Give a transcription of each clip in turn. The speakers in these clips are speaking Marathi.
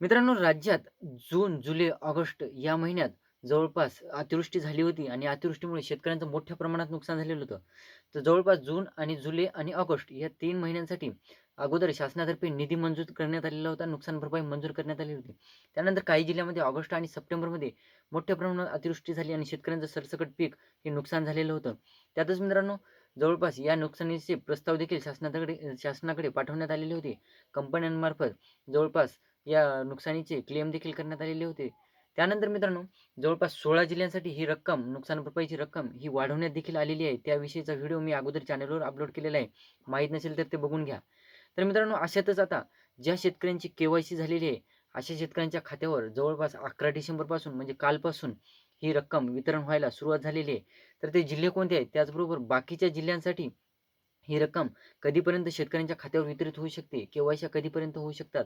मित्रांनो राज्यात जून, जुलै, ऑगस्ट या महिन्यात जवळपास अतिवृष्टी झाली होती आणि अतिवृष्टीमुळे शेतकऱ्यांचं मोठ्या प्रमाणात नुकसान झालेलं होतं. तर जवळपास जून आणि जुलै आणि ऑगस्ट या तीन महिन्यांसाठी अगोदर शासनातर्फे निधी मंजूर करण्यात आलेला होता. नुकसान भरपाई मंजूर करण्यात आली होती. त्यानंतर काही जिल्ह्यामध्ये ऑगस्ट आणि सप्टेंबरमध्ये मोठ्या प्रमाणात अतिवृष्टी झाली आणि शेतकऱ्यांचं सरसकट पीक हे नुकसान झालेलं होतं. त्यातच मित्रांनो जवळपास या नुकसानीचे प्रस्ताव देखील शासनाकडे शासनाकडे पाठवण्यात आलेले होते. कंपन्यांमार्फत जवळपास या नुकसानीचे क्लेम देखील करण्यात आलेले होते. त्यानंतर मित्रांनो जवळपास 16 जिल्ह्यांसाठी ही रक्कम नुकसान भरपाईची रक्कम ही वाढवण्यात देखील आलेली आहे. त्याविषयीचा व्हिडिओ मी अगोदर चॅनलवर अपलोड केलेला आहे. माहीत नसेल तर ते बघून घ्या. तर मित्रांनो अशातच आता ज्या शेतकऱ्यांची के-वाय-सी झालेली आहे, अशा शेतकऱ्यांच्या खात्यावर जवळपास 11 डिसेंबरपासून म्हणजे कालपासून ही रक्कम वितरण व्हायला सुरुवात झालेली आहे. तर ते जिल्हे कोणते आहेत? त्याचबरोबर बाकीच्या जिल्ह्यांसाठी ही रक्कम कधीपर्यंत शेतकऱ्यांच्या खात्यावर वितरित होऊ शकते? केवायशा कधीपर्यंत होऊ शकतात?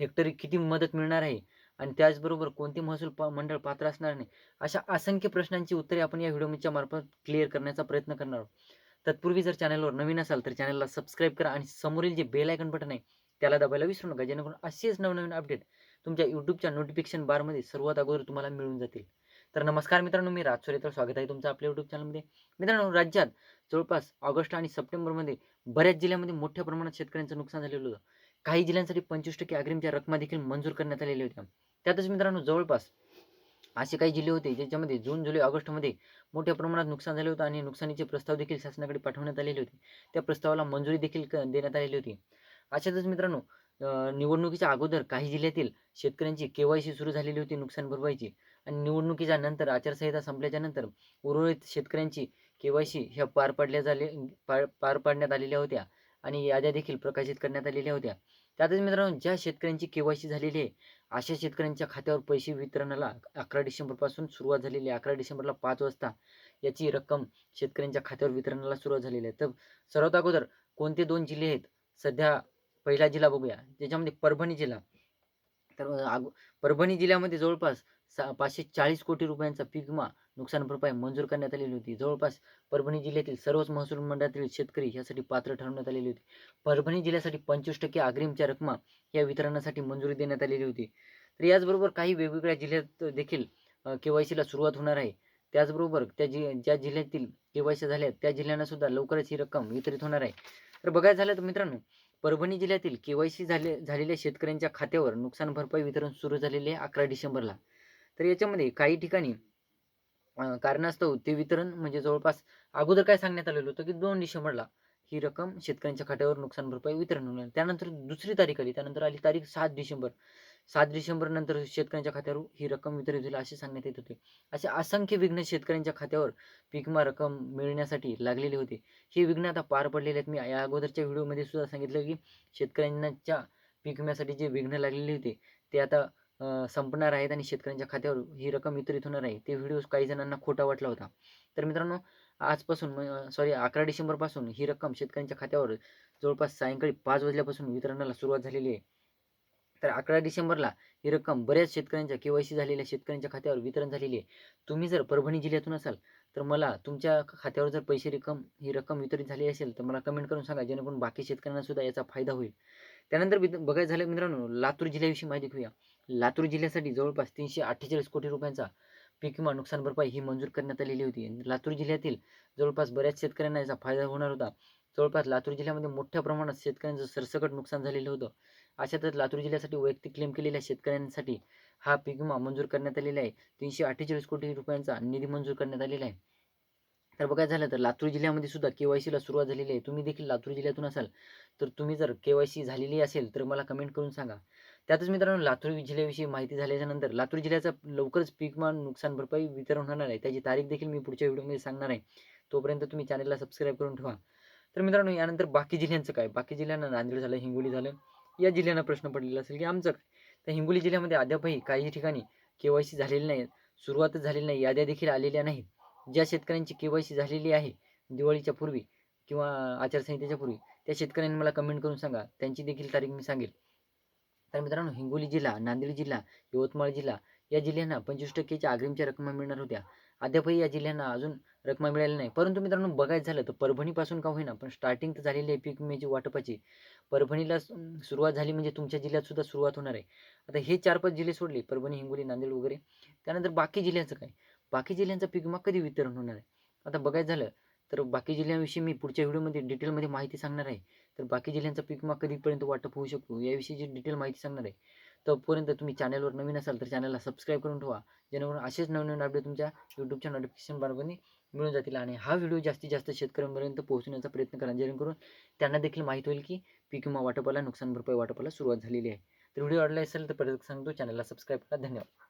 हेक्टरी किती मदत मिळणार आहे? आणि त्याचबरोबर कोणते महसूल प मंडळ पात्र असणार नाही? अशा असंख्य प्रश्नांची उत्तरे आपण या व्हिडिओच्या मार्फत क्लिअर करण्याचा प्रयत्न करणार आहोत. तत्पूर्वी जर चॅनलवर नवीन असाल तर चॅनलला सबस्क्राईब करा आणि समोरील जे बेल आयकन बटन आहे त्याला दाबायला विसरू नका. जेणेकरून असेच नवनवीन अपडेट तुमच्या यूट्यूबच्या नोटिफिकेशन बारमध्ये सर्वात अगोदर तुम्हाला मिळून जातील. तर नमस्कार मित्रांनो, मी राज सुरेकर स्वागत आहे तुमचं आपल्या युट्यूब चॅनलमध्ये. मित्रांनो राज्यात जवळपास ऑगस्ट आणि सप्टेंबरमध्ये बऱ्याच जिल्ह्यामध्ये मोठ्या प्रमाणात शेतकऱ्यांचं नुकसान झालेलं होतं. काही जिल्ह्यांसाठी 25% अग्रिमच्या रकमा देखील मंजूर करण्यात आलेल्या होत्या. त्यातच मित्रांनो जवळपास असे काही जिल्हे होते ज्याच्यामध्ये जून, जुलै, ऑगस्टमध्ये मोठ्या प्रमाणात नुकसान झाले होतं आणि नुकसानीचे प्रस्ताव देखील शासनाकडे पाठवण्यात आलेले होते. त्या प्रस्तावाला मंजुरी देखील देण्यात आलेली होती. अशातच मित्रांनो निवडणुकीच्या अगोदर काही जिल्ह्यातील शेतकऱ्यांची के-वाय-सी सुरू झालेली होती नुकसान भरपाईची आणि निवडणुकीच्या नंतर आचारसंहिता संपल्याच्या नंतर उर्वरित शेतकऱ्यांची के-वाय-सी ह्या पार पाडल्या झाले पार पार पाडण्यात आलेल्या होत्या आणि याद्या देखील प्रकाशित करण्यात आलेल्या होत्या. त्यातच मित्रांनो ज्या शेतकऱ्यांची के-वाय-सी झालेली आहे, अशा शेतकऱ्यांच्या खात्यावर पैसे वितरणाला 11 डिसेंबरपासून सुरुवात झालेली आहे. 11 डिसेंबरला पाच वाजता याची रक्कम शेतकऱ्यांच्या खात्यावर वितरणाला सुरुवात झालेली आहे. तर सर्वात अगोदर कोणते दोन जिल्हे आहेत? सध्या पहिला जिल्हा बघूया. त्याच्यामध्ये परभणी जिल्हा. तर परभणी जिल्ह्यामध्ये जवळपास सा 540 कोटी रुपयांचा पीक विमा नुकसान भरपाई मंजूर करण्यात आलेली होती. जवळपास परभणी जिल्ह्यातील सर्वच महसूल मंडळातील शेतकरी यासाठी पात्र ठरवण्यात आलेली होती. परभणी जिल्ह्यासाठी 25% अग्रिमच्या रकमा या वितरणासाठी मंजुरी देण्यात आलेली होती. तर याचबरोबर काही वेगवेगळ्या जिल्ह्यात देखील के-वाय-सीला सुरुवात होणार आहे. त्याचबरोबर त्या जि ज्या जिल्ह्यातील के-वाय-सी झाल्या त्या जिल्ह्यांना सुद्धा लवकरच ही रक्कम वितरित होणार आहे. तर बघायचं झालं तर मित्रांनो परभणी जिल्ह्यातील के-वाय-सी झाले झालेल्या शेतकऱ्यांच्या खात्यावर नुकसान भरपाई वितरण सुरू झालेले आहे 11 डिसेंबरला. तर याच्यामध्ये काही ठिकाणी कारणास्तव ते वितरण म्हणजे जवळपास अगोदर काय सांगण्यात आलेलं होतं, की दोन डिसेंबरला ही रक्कम शेतकऱ्यांच्या खात्यावर नुकसान भरपाई वितरण होणार. त्यानंतर दुसरी तारीख आली. त्यानंतर आली तारीख सात डिसेंबर. सात डिसेंबर नंतर शेतकऱ्यांच्या खात्यावर ही रक्कम वितरित होईल असे सांगण्यात येत होते. असे असंख्य विघ्न शेतकऱ्यांच्या खात्यावर पीकमा विमा रक्कम मिळण्यासाठी लागलेले होते. हे विघ्न आता पार पडलेले आहेत. मी या अगोदरच्या व्हिडिओमध्ये सुद्धा सांगितलं, की शेतकऱ्यांच्या पीक विम्यासाठी जे विघ्न लागलेले होते ते आता संपणार आहेत आणि शेतकऱ्यांच्या खात्यावर ही रक्कम वितरित होणार आहे. ते व्हिडिओ काही जणांना खोटा वाटला होता. तर मित्रांनो आजपासून म सॉरी 11 डिसेंबरपासून ही रक्कम शेतकऱ्यांच्या खात्यावर जवळपास सायंकाळी पाच वाजल्यापासून वितरणाला सुरुवात झालेली आहे. तर 11 डिसेंबरला ही रक्कम बऱ्याच शेतकऱ्यांच्या के-वाय-सी झालेल्या शेतकऱ्यांच्या खात्यावर वितरण झालेली आहे. तुम्ही जर परभणी जिल्ह्यातून असाल तर मला तुमच्या खात्यावर जर पैसे रक्कम ही रक्कम वितरित झाली असेल तर मला कमेंट करून सांगा जेणेकरून बाकी शेतकऱ्यांना सुद्धा याचा फायदा होईल. त्यानंतर बघायचं झालं मित्रांनो लातूर जिल्ह्याविषयी माहिती घेऊया. लातूर जिल्ह्यासाठी जवळपास 348 कोटी रुपयांचा पीक विमा नुकसान भरपाई ही मंजूर करण्यात आलेली होती. लातूर जिल्ह्यातील जवळपास बऱ्याच शेतकऱ्यांना याचा फायदा होणार होता. जवळपास लातूर जिल्ह्यामध्ये मोठ्या प्रमाणात शेतकऱ्यांचं सरसकट नुकसान झालेलं होतं. अशातच लातूर जिल्ह्यासाठी वैयक्तिक क्लेम केलेल्या शेतकऱ्यांसाठी हा पीक विमा मंजूर करण्यात आलेला आहे. 348 कोटी रुपयांचा निधी मंजूर करण्यात आलेला आहे. तर बघायचं झालं तर लातूर जिल्ह्यामध्ये सुद्धा के-वाय-सीला सुरुवात झालेली आहे. तुम्ही देखील लातूर जिल्ह्यातून असाल तर तुम्ही जर के-वाय-सी झालेली असेल तर मला कमेंट करून सांगा. त्यातच मित्रांनो लातूर जिल्ह्याविषयी माहिती झाल्याच्यानंतर लातूर जिल्ह्याचा लवकरच पीक विमा नुकसान भरपाई वितरण होणार आहे. त्याची तारीख देखील मी पुढच्या व्हिडिओमध्ये सांगणार आहे. तोपर्यंत तुम्ही चॅनलला सबस्क्राईब करून ठेवा. तर मित्रांनो यानंतर बाकी जिल्ह्यांचं काय? बाकी जिल्ह्यांना नांदेड झालं, हिंगोली झालं या जिल्ह्यांना प्रश्न पडलेला असेल, की आमचं काय? तर हिंगोली जिल्ह्यामध्ये अद्यापही काही ठिकाणी के-वाय-सी झालेली नाही. सुरुवातच झालेली नाही. याद्या देखील आलेल्या नाहीत. ज्या शेतकऱ्यांची के-वाय-सी झालेली आहे दिवाळीच्या पूर्वी किंवा आचारसंहितेच्या पूर्वी त्या शेतकऱ्यांनी मला कमेंट करून सांगा. त्यांची देखील तारीख मी सांगेल. तर मित्रांनो हिंगोली जिल्हा, नांदेड जिल्हा, यवतमाळ जिल्हा या जिल्ह्यांना 25% च्या अग्रिमच्या रकमा मिळणार होत्या. अद्यापही या जिल्ह्यांना अजून रकमा मिळाली नाही. परंतु मित्रांनो बघायचं झालं तर परभणीपासून का होईना पण स्टार्टिंग तर झालेली आहे पीक विम्याची वाटपाची. परभणीला सुरुवात झाली म्हणजे तुमच्या जिल्ह्यात सुद्धा सुरुवात होणार आहे. आता हे चार पाच जिल्हे सोडले परभणी हिंगोली नांदेड वगैरे. त्यानंतर बाकी जिल्ह्यांचं काय? बाकी जिल्ह्यांचा पीक विमा कधी वितरण होणार आहे? आता बघायचं झालं तर बाकी जिल्ह्यांविषयी मी पुढच्या व्हिडिओमध्ये डिटेलमध्ये माहिती सांगणार आहे. तर बाकी जिल्ह्यांचा पीक विमा कधीपर्यंत वाटप होऊ शकतो याविषयीची डिटेल माहिती सांगणार आहे तोपर्यंत तुम्ही चॅनलवर नवीन असाल तर चॅनलला सबस्क्राईब करून ठेवा. जेणेकरून असेच नवीन नवीन अपडेट तुमच्या यूट्यूबच्या नोटिफिकेशन बारमध्ये मिळून जातील आणि हा व्हिडिओ जास्तीत जास्त शेतकऱ्यांपर्यंत पोहोचण्याचा प्रयत्न करा. जेणेकरून त्यांना देखील माहीत होईल की पीक विमा वाटपाला नुकसान भरपाई वाटपाला सुरुवात झालेली आहे. तर व्हिडिओ आवडला असेल तर परत सांगतो. चॅनलला सबस्क्राईब करा. धन्यवाद.